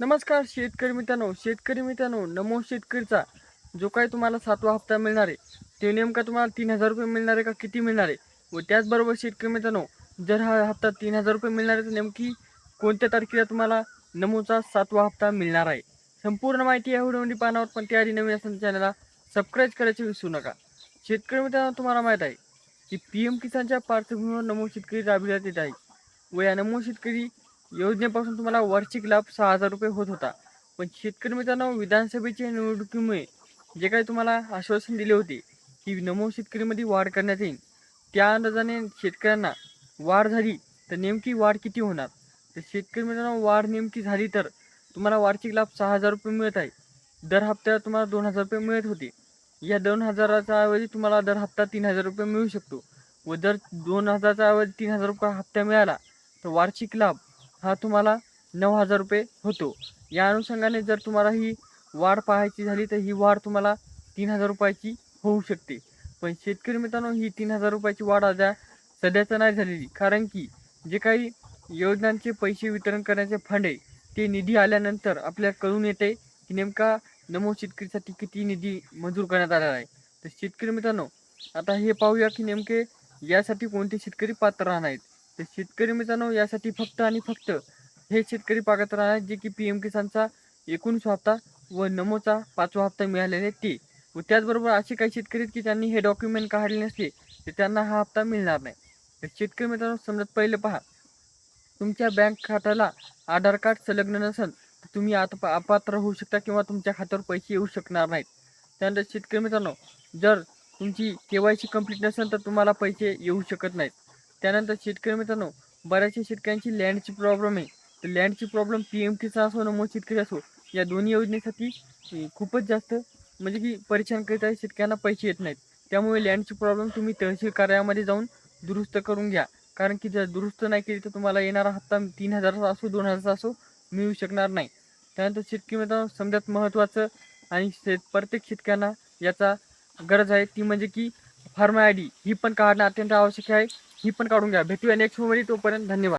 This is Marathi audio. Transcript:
नमस्कार शेतकरी मित्रांनो शेतकरी मित्रांनो नमो शेतकरीचा जो काही तुम्हाला सातवा हप्ता मिळणार आहे ते नेमका तुम्हाला तीन हजार रुपये मिळणार आहे का किती मिळणार आहे? व त्याचबरोबर शेतकरी मित्रांनो जर हा हप्ता तीन हजार रुपये मिळणार आहे तर नेमकी कोणत्या तारखेला तुम्हाला नमोचा सातवा हप्ता मिळणार आहे? संपूर्ण माहिती या व्हिडिओमध्ये पानावर पण त्याआधी नवीन असताना चॅनलला सबस्क्राईब करायचे विसरू नका. शेतकरी मित्रांनो तुम्हाला माहीत आहे की पी एम किसानच्या पार्श्वभूमीवर नमो शेतकरी राबविण्यात येत आहे. व या नमो शेतकरी योजनेपासून तुम्हाला वार्षिक लाभ सहा हजार रुपये होत होता. पण शेतकरी मित्रांनो विधानसभेच्या निवडणुकीमुळे जे काही तुम्हाला आश्वासन दिले होते की नमो शेतकरीमध्ये वाढ करण्यात येईल त्या अंदाजाने शेतकऱ्यांना वाढ झाली तर नेमकी वाढ किती होणार? तर शेतकरी मित्रांनो वाढ नेमकी झाली तर तुम्हाला वार्षिक लाभ सहा हजार रुपये मिळत आहे. दर हप्त्याला तुम्हाला दोन हजार रुपये मिळत होते. या दोन हजाराच्या ऐवजी तुम्हाला दर हप्ता तीन हजार रुपये मिळू शकतो व जर दोन हजारच्या ऐवजी तीन हजार रुपये हप्ता मिळाला तर वार्षिक लाभ हा तुम्हाला नऊ हजार रुपये होतो. या अनुषंगाने जर तुम्हाला ही वाढ पाहायची झाली तर ही वाढ तुम्हाला तीन हजार रुपयाची होऊ शकते. पण शेतकरी मित्रांनो ही तीन हजार रुपयाची वाढ अद्या सध्याचं नाही झालेली. कारण की जे काही योजनांचे पैसे वितरण करण्याचे फंड आहे ते निधी आल्यानंतर आपल्याला कळून येते की नेमका नमो शेतकरीसाठी किती निधी मंजूर करण्यात आलेला आहे. तर शेतकरी मित्रांनो आता हे पाहूया की नेमके यासाठी कोणते शेतकरी पात्र राहणार आहेत. तर शेतकरी मित्रांनो यासाठी फक्त आणि फक्त हे शेतकरी पात्र राहणार आहेत जे की पी एम किसानचा एकूण हप्ता व नमोचा पाचवा हप्ता मिळालेले ते. व त्याचबरोबर असे काही शेतकरी की त्यांनी हे डॉक्युमेंट काढले नसले तर त्यांना हा हप्ता मिळणार नाही. तर शेतकरी मित्रांनो समजत पहिले पहा. तुमच्या बँक खात्याला आधार कार्ड संलग्न नसेल तर तुम्ही आता अपात्र होऊ शकता किंवा तुमच्या खात्यावर पैसे येऊ शकणार नाहीत. त्यानंतर शेतकरी मित्रांनो जर तुमची के वाय सी कंप्लीट नसेल तर तुम्हाला पैसे येऊ शकत नाहीत. त्यानंतर शेतकरी मित्रांनो बऱ्याचशा शेतकऱ्यांची लँडची प्रॉब्लेम आहे. तर लँडची प्रॉब्लेम पी एम किसान असो नमो शेतकरी असो या दोन्ही योजनेसाठी खूपच जास्त म्हणजे की परेशान करीत आहे शेतकऱ्यांना पैसे येत नाहीत. त्यामुळे लँडची प्रॉब्लेम तुम्ही तहसील कार्यालयामध्ये जाऊन दुरुस्त करून घ्या. कारण की जर दुरुस्त नाही केली तर तुम्हाला येणारा हप्ता तीन हजाराचा असो दोन हजाराचा असो मिळू शकणार नाही. त्यानंतर शेतकरी मित्रांनो समजात महत्त्वाचं आणि शेत प्रत्येक शेतकऱ्यांना याचा गरज आहे. ती म्हणजे की फार्मा आय डी ही पण काढणं अत्यंत आवश्यक आहे. ही पण काढून घ्या. भेटूया नेक्स्टमध्ये तोपर्यंत धन्यवाद.